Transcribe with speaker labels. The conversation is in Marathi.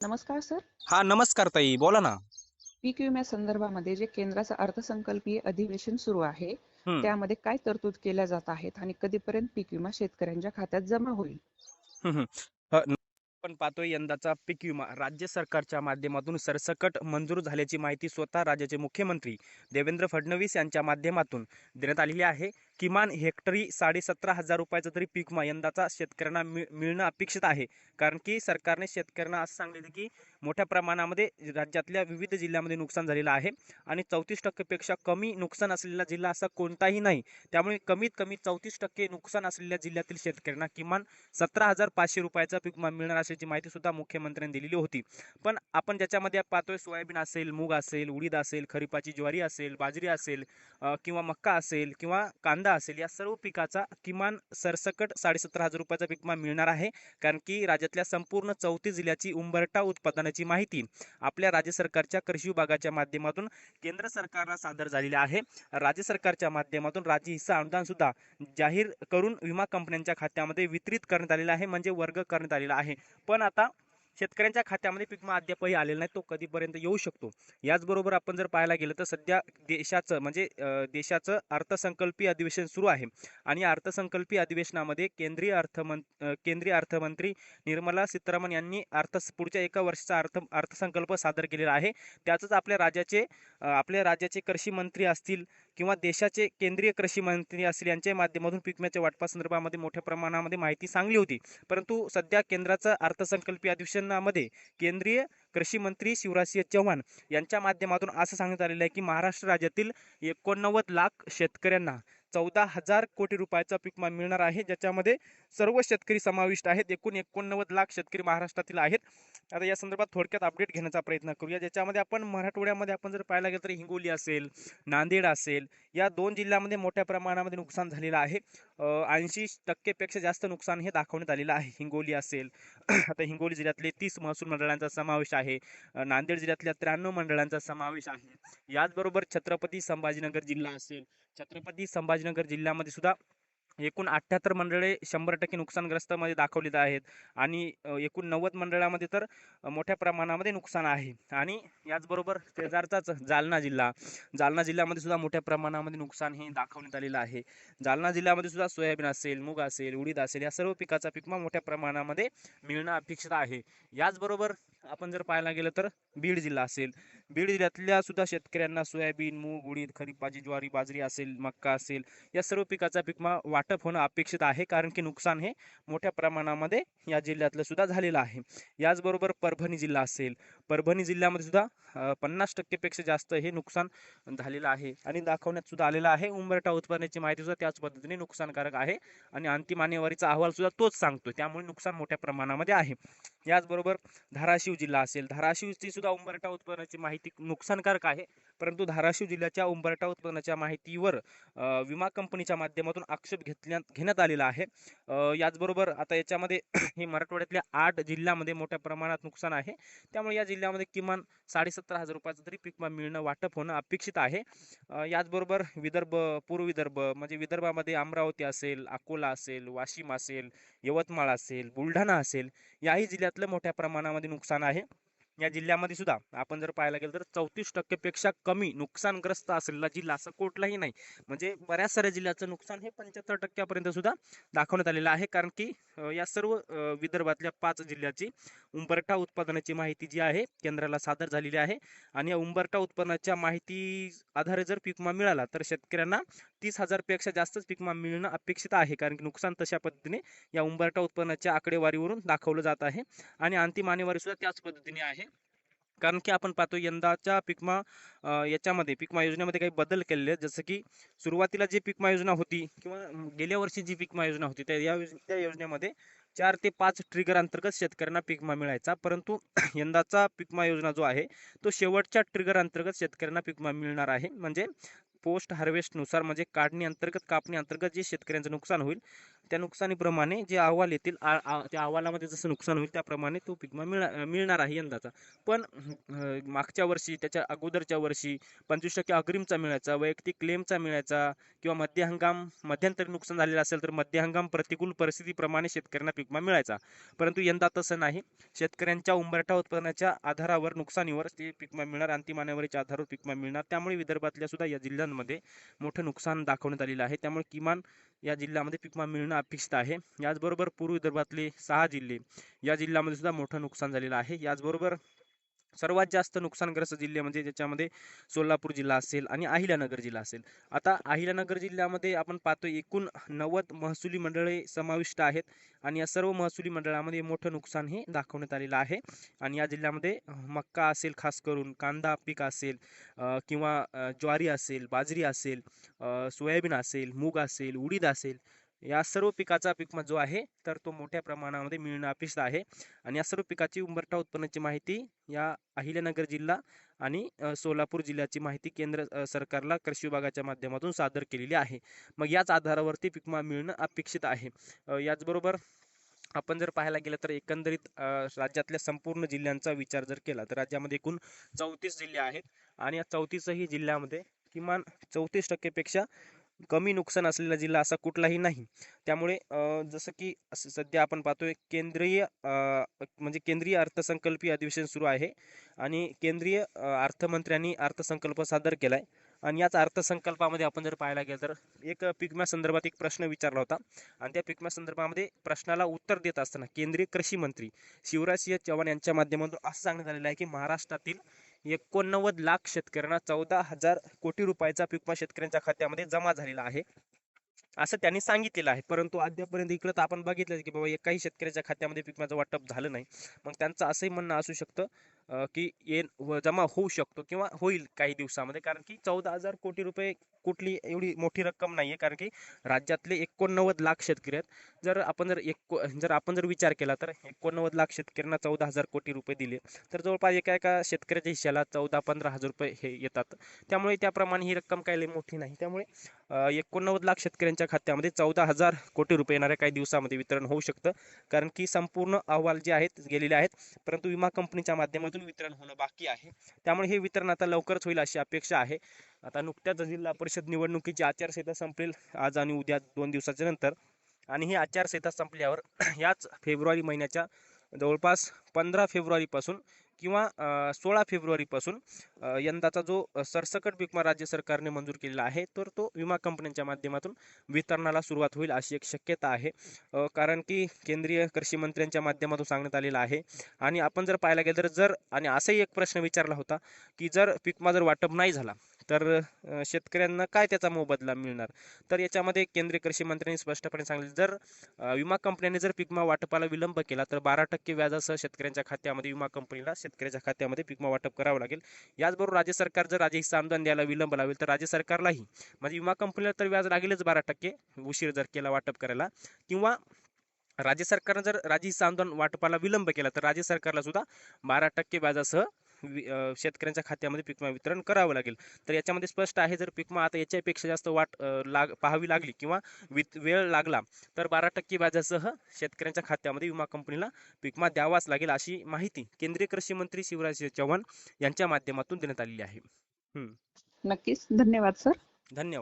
Speaker 1: नमस्कार सर.
Speaker 2: हा नमस्कार ताई बोला ना.
Speaker 1: पीक विम्या संदर्भामध्ये जे केंद्राचं अर्थसंकल्पीय अधिवेशन सुरू आहे त्यामध्ये काय तरतूद केल्या जात आहेत आणि कधीपर्यंत पीक विमा शेतकऱ्यांच्या खात्यात जमा होईल?
Speaker 2: आपण पाहतोय यंदाचा पीक विमा राज्य सरकारच्या माध्यमातून सरसकट मंजूर झाल्याची माहिती स्वतः राज्याचे मुख्यमंत्री देवेंद्र फडणवीस यांच्या माध्यमातून देण्यात आलेली आहे. किमान हेक्टरी साडेसतरा हजार रुपयाचा तरी पीक विमा यंदाचा शेतकऱ्यांना मिळ- मिळणं अपेक्षित आहे. कारण की सरकारने शेतकऱ्यांना असं सांगितलं की मोठ्या प्रमाणामध्ये राज्यातल्या विविध जिल्ह्यामध्ये नुकसान झालेलं आहे आणि चौतीस टक्केपेक्षा कमी नुकसान असलेला जिल्हा असा कोणताही नाही. त्यामुळे कमीत कमी चौतीस टक्के नुकसान असलेल्या जिल्ह्यातील शेतकऱ्यांना किमान सतरा हजार पाचशे रुपयाचा पीक विमा मिळणार असल्याची माहिती सुद्धा मुख्यमंत्र्यांनी दिलेली होती. पण आपण ज्याच्यामध्ये पाहतोय सोयाबीन असेल मूग असेल उडीद असेल खरीपाची ज्वारी असेल बाजरी असेल किंवा मक्का असेल किंवा कांदा असेल. या सर्व पिकाचा किमान सरसकट साडेसतरा हजार रुपयाचा पीक मिळणार आहे. कारण की राज्यातल्या संपूर्ण चौतीस जिल्ह्याची उंबरठा उत्पादनाची माहिती आपल्या राज्य सरकारच्या कृषी विभागाच्या माध्यमातून केंद्र सरकारला सादर झालेली आहे. राज्य सरकारच्या माध्यमातून राज्य हिस्सा अनुदान सुद्धा जाहीर करून विमा कंपन्यांच्या खात्यामध्ये वितरित करण्यात आलेला आहे. म्हणजे वर्ग करण्यात आलेला आहे. पण आता शेतकऱ्यांच्या खात्यामध्ये पीक विमा अद्यापही आलेला नाही तो कधीपर्यंत येऊ शकतो? याचबरोबर आपण जर पाहायला गेलं तर सध्या देशाचं म्हणजे अं, देशाचं अर्थसंकल्पीय अधिवेशन सुरू आहे. आणि अर्थसंकल्पीय अधिवेशनामध्ये केंद्रीय अर्थमं केंद्रीय अर्थमंत्री निर्मला सीतारामन यांनी अर्थ पुढच्या एका वर्षाचा अर्थ अर्थसंकल्प सादर केलेला आहे. त्याचंच आपल्या राज्याचे आपल्या राज्याचे कृषी मंत्री असतील किंवा देशाचे केंद्रीय कृषी मंत्री असतील यांच्या माध्यमातून पीक विम्याच्या वाटपासंदर्भामध्ये मोठ्या प्रमाणामध्ये माहिती सांगली होती. परंतु सध्या केंद्राचं अर्थसंकल्पीय अधिवेशनामध्ये केंद्रीय कृषी मंत्री शिवराजसिंह चव्हाण यांच्या माध्यमातून असं सांगण्यात आलेलं आहे की महाराष्ट्र राज्यातील एकोणनव्वद लाख शेतकऱ्यांना चौदा हजार कोटी रुपयाचा पीक मिळणार आहे. ज्याच्यामध्ये सर्व शेतकरी समाविष्ट आहेत. एकूण एकोणनव्वद लाख शेतकरी महाराष्ट्रातील आहेत. आता या संदर्भात थोडक्यात अपडेट घेण्याचा प्रयत्न करूया. ज्याच्यामध्ये आपण मराठवाड्यामध्ये आपण जर पाहायला गेलं तर हिंगोली असेल नांदेड असेल या दोन जिल्ह्यामध्ये मोठ्या प्रमाणामध्ये नुकसान झालेलं आहे. ऐंशी टक्केपेक्षा जास्त नुकसान हे दाखवण्यात आलेलं आहे. हिंगोली असेल आता हिंगोली जिल्ह्यातले तीस महसूल मंडळांचा समावेश आहे. नांदेड जिल्ह्यातल्या त्र्याण्णव मंडळांचा समावेश आहे. याचबरोबर छत्रपती संभाजीनगर जिल्हा असेल छत्रपती संभाजीनगर जिल्ह्यामध्ये सुद्धा एकूण अठ्ठ्याहत्तर मंडळे शंभर टक्के नुकसानग्रस्तमध्ये दाखवलेले आहेत. आणि एकूण नव्वद मंडळामध्ये तर मोठ्या प्रमाणामध्ये नुकसान आहे. आणि याचबरोबर शेजारचाच जालना जिल्हा. जालना जिल्ह्यामध्ये सुद्धा मोठ्या प्रमाणामध्ये नुकसान हे दाखवण्यात आलेलं आहे. जालना जिल्ह्यामध्ये सुद्धा सोयाबीन असेल मूग असेल उडीद असेल या सर्व पिकाचा पिकमा मोठ्या प्रमाणामध्ये मिळणं अपेक्षित आहे. याचबरोबर आपण जर पाहायला गेलं तर बीड जिल्हा असेल. बीड जिल्ह्यातल्या सुद्धा शेतकऱ्यांना सोयाबीन मूग उडीद खरीपाची ज्वारी बाजरी असेल मक्का असेल या सर्व पिकाचा पिकमा वाटप होणं अपेक्षित आहे कारण की नुकसान हे मोठ्या प्रमाणामध्ये या जिल्ह्यातलं सुद्धा झालेलं आहे. याचबरोबर परभणी जिल्हा असेल परभणी जिल्ह्यामध्ये सुद्धा पन्नास टक्केपेक्षा जास्त हे नुकसान झालेलं आहे. आणि दाखवण्यात सुद्धा आलेलं आहे उंबरठा उत्पादनाची माहिती सुद्धा त्याच पद्धतीने नुकसानकारक आहे. आणि अंतिम आणेवारीचा अहवाल सुद्धा तोच सांगतो त्यामुळे नुकसान मोठ्या प्रमाणामध्ये आहे. याचबरोबर धाराशिव जिल्हा असेल. धाराशिवची सुद्धा उंबरठा उत्पन्नाची माहिती नुकसानकारक आहे. परंतु धाराशिव जिल्ह्याच्या उंबरठा उत्पन्नाच्या माहितीवर विमा कंपनीच्या माध्यमातून आक्षेप घेतल्यात घेण्यात आलेला आहे. याचबरोबर आता याच्यामध्ये हे मराठवाड्यातल्या आठ जिल्ह्यामध्ये मोठ्या प्रमाणात नुकसान आहे. त्यामुळे या जिल्ह्यामध्ये किमान साडेसत्तर हजार रुपयाचं तरी पीक मिळणं वाटप होणं अपेक्षित आहे. याचबरोबर विदर्भ पूर्व विदर्भ म्हणजे विदर्भामध्ये अमरावती असेल अकोला असेल वाशिम असेल यवतमाळ असेल बुलढाणा असेल याही जिल्ह्यात जिल्ह्यातलं मोठ्या प्रमाणामध्ये नुकसान आहे. या जिल्ह्यामध्ये सुद्धा आपण जर पाहायला गेलं तर चौतीस टक्केपेक्षा कमी नुकसानग्रस्त असलेला जिल्हा असं कुठलाही नाही. म्हणजे बऱ्याच साऱ्या जिल्ह्याचं नुकसान हे पंच्याहत्तर टक्क्यापर्यंत सुद्धा दाखवण्यात आलेलं आहे. कारण की या सर्व विदर्भातल्या पाच जिल्ह्याची उंबरठा उत्पादनाची माहिती जी आहे केंद्राला सादर झालेली आहे. आणि या उंबरठा उत्पन्नाच्या माहिती आधारे जर पीक विमा मिळाला तर शेतकऱ्यांना तीस हजारपेक्षा जास्तच पीक विमा मिळणं अपेक्षित आहे. कारण की नुकसान तशा पद्धतीने या उंबरठा उत्पन्नाच्या आकडेवारीवरून दाखवलं जात आहे. आणि अंतिम आणेवारी सुद्धा त्याच पद्धतीने आहे. कारण की आपण पाहतो यंदाच्या पिकमा याच्यामध्ये पिकमा योजनेमध्ये काही बदल केलेले आहेत. जसं की सुरुवातीला जी पिकमा योजना होती किंवा गेल्या वर्षी जी पिकमा योजना होती त्या या त्या योजनेमध्ये चार ते पाच ट्रिगर अंतर्गत शेतकऱ्यांना पीक विमा मिळायचा. परंतु यंदाचा पीक विमा योजना जो आहे तो शेवटच्या ट्रिगर अंतर्गत शेतकऱ्यांना पीक विमा मिळणार आहे. म्हणजे पोस्ट हार्वेस्टनुसार म्हणजे काढणी अंतर्गत कापणी अंतर्गत जे शेतकऱ्यांचं नुकसान होईल त्या नुकसानीप्रमाणे जे अहवाल येतील आ- त्या अहवालामध्ये जसं नुकसान होईल त्याप्रमाणे तो पिकमा मिळा मिळणार आहे यंदाचा. पण मागच्या वर्षी त्याच्या अगोदरच्या वर्षी पंचवीस टक्के अग्रिमचा मिळायचा वैयक्तिक क्लेमचा मिळायचा किंवा मध्य हंगाम मध्यंतरी नुकसान झालेलं असेल तर मध्य हंगाम प्रतिकूल परिस्थितीप्रमाणे शेतकऱ्यांना पिकमा मिळायचा. परंतु यंदा तसं नाही. शेतकऱ्यांच्या उंबरठा उत्पन्नाच्या आधारावर नुकसानीवर ते पिकमा मिळणार अंतिम आणेवारीच्या आधारावर पिकमा मिळणार. त्यामुळे विदर्भातल्या सुद्धा या जिल्ह्यात जिल्ह्यांमध्ये मोठं नुकसान दाखवण्यात आलेलं आहे. त्यामुळे किमान या जिल्ह्यामध्ये पीक विमा मिळणं अपेक्षित आहे. याचबरोबर पूर्व विदर्भातले सहा जिल्हे या जिल्ह्यामध्ये सुद्धा मोठं नुकसान झालेलं आहे. याचबरोबर सर्वात जास्त नुकसानग्रस्त जिल्हे म्हणजे ज्याच्यामध्ये सोलापूर जिल्हा असेल आणि अहिल्यानगर जिल्हा असेल. आता अहिल्यानगर जिल्ह्यामध्ये आपण पाहतो एकूण नव्वद महसुली मंडळे समाविष्ट आहेत आणि या सर्व महसुली मंडळामध्ये मोठं नुकसान हे दाखवण्यात आलेलं आहे. आणि या जिल्ह्यामध्ये मक्का असेल खास करून कांदा पीक असेल किंवा ज्वारी असेल बाजरी असेल सोयाबीन असेल मूग असेल उडीद असेल या सर्व पिकाचा पीक जो आहे तर तो मोठ्या प्रमाणामध्ये मिळणं अपेक्षित आहे. आणि या सर्व पिकाची उंबरठा उत्पन्नाची माहिती या अहिल्यानगर जिल्हा आणि सोलापूर जिल्ह्याची माहिती केंद्र सरकारला कृषी विभागाच्या माध्यमातून सादर केलेली आहे. मग याच आधारावरती पिकमा मिळणं अपेक्षित आहे. याचबरोबर आपण जर पाहायला गेलं तर एकंदरीत राज्यातल्या संपूर्ण जिल्ह्यांचा विचार जर केला तर राज्यामध्ये एकूण चौतीस जिल्हे आहेत. आणि या चौतीसही जिल्ह्यामध्ये किमान चौतीस टक्केपेक्षा कमी नुकसान असलेला जिल्हा असा कुठलाही नाही. त्यामुळे जसं की सध्या आपण पाहतोय केंद्रीय म्हणजे केंद्रीय अर्थसंकल्पीय अधिवेशन सुरू आहे आणि केंद्रीय अर्थमंत्र्यांनी अर्थसंकल्प सादर केलाय. आणि याच अर्थसंकल्पामध्ये आपण जर पाहायला गेलं तर एक पिकम्या संदर्भात एक प्रश्न विचारला होता. आणि त्या पिकम्या संदर्भामध्ये प्रश्नाला उत्तर देत असताना केंद्रीय कृषी मंत्री शिवराजसिंह चव्हाण यांच्या माध्यमातून असं सांगण्यात आलेलं आहे की महाराष्ट्रातील एकोणनव्वद लाख शेतकऱ्यांना चौदा हजार कोटी रुपयाचा पीकमा शेतकऱ्यांच्या खात्यामध्ये जमा झालेला आहे. असं त्यांनी सांगितलेलं आहे. परंतु अद्यापर्यंत इकडं तर आपण बघितलं की बाबा एकाही शेतकऱ्याच्या खात्यामध्ये पीक वाटप झालं नाही. मग त्यांचं असंही म्हणणं असू शकतं की ये व जमा होऊ शकतो किंवा होईल काही दिवसामध्ये. कारण की चौदा हजार कोटी रुपये कुठली एवढी मोठी रक्कम नाही आहे कारण की राज्यातले एकोणनव्वद लाख शेतकरी आहेत. जर आपण जर एक जर आपण जर विचार केला तर एकोणनव्वद लाख शेतकऱ्यांना चौदा हजार कोटी रुपये दिले. तर जवळपास एका एका शेतकऱ्याच्या हिश्श्याला चौदा पंधरा हजार रुपये हे येतात. त्यामुळे त्याप्रमाणे ही रक्कम काही लई मोठी नाही. त्यामुळे एकोणनव्वद लाख शेतकऱ्यांच्या खात्यामध्ये चौदा हजार कोटी रुपये येणाऱ्या काही दिवसामध्ये वितरण होऊ शकतं. कारण की संपूर्ण अहवाल जे आहेत गेलेले आहेत परंतु विमा कंपनीच्या माध्यमातून वितरण होणं बाकी आहे. त्यामुळे हे वितरण आता लवकरच होईल अशी अपेक्षा आहे. आता नुकत्याच जिल्हा परिषद निवडणुकीची आचारसंहिता संपेल आज आणि उद्या दोन दिवसाच्या नंतर. आणि ही आचारसंहिता संपल्यावर याच फेब्रुवारी महिन्याच्या जवळपास पंधरा फेब्रुवारीपासून किंवा सोळा फेब्रुवारीपासून यंदाचा जो सरसकट विमा राज्य सरकारने मंजूर केलेला आहे तर तो विमा कंपन्यांच्या माध्यमातून वितरणाला सुरुवात होईल अशी एक शक्यता आहे. कारण की केंद्रीय कृषी मंत्र्यांच्या माध्यमातून सांगण्यात आलेलं आहे. आणि आपण जर पाहायला गेलं तर जर आणि असाही एक प्रश्न विचारला होता की जर पिकमा जर वाटप नाही झाला तर शेतकऱ्यांना काय त्याचा मोबदला मिळणार? तर याच्यामध्ये केंद्रीय कृषी मंत्र्यांनी स्पष्टपणे सांगितले जर विमा कंपन्यांनी जर पिकमा वाटपाला विलंब केला तर बारा टक्के व्याजासह शेतकऱ्यांच्या खात्यामध्ये विमा कंपनीला शेतकऱ्याच्या खात्यामध्ये पिकमा वाटप करावं लागेल. याचबरोबर राज्य सरकार जर राज्य हिस्सा अनुदान द्यायला विलंब लावेल तर राज्य सरकारलाही म्हणजे विमा कंपनीला तर व्याज लागेलच बारा टक्के उशीर जर केला वाटप करायला. किंवा राज्य सरकारनं जर राज्य हिस्सा अनुदान वाटपाला विलंब केला तर राज्य सरकारला सुद्धा बारा टक्के व्याजासह शेतकऱ्यांच्या खात्यामध्ये पीक विमा वितरण करावं लागेल. तर याच्यामध्ये स्पष्ट आहे जर पीक विमा आता याच्यापेक्षा जास्त वाट लाग पाहावी लागली किंवा वित वेळ लागला तर बारा टक्के व्याजासह शेतकऱ्यांच्या खात्यामध्ये विमा कंपनीला पीक विमा द्यावाच लागेल अशी माहिती केंद्रीय कृषी मंत्री शिवराज चव्हाण यांच्या माध्यमातून देण्यात आलेली आहे.
Speaker 1: नक्कीच. धन्यवाद सर.
Speaker 2: धन्यवाद.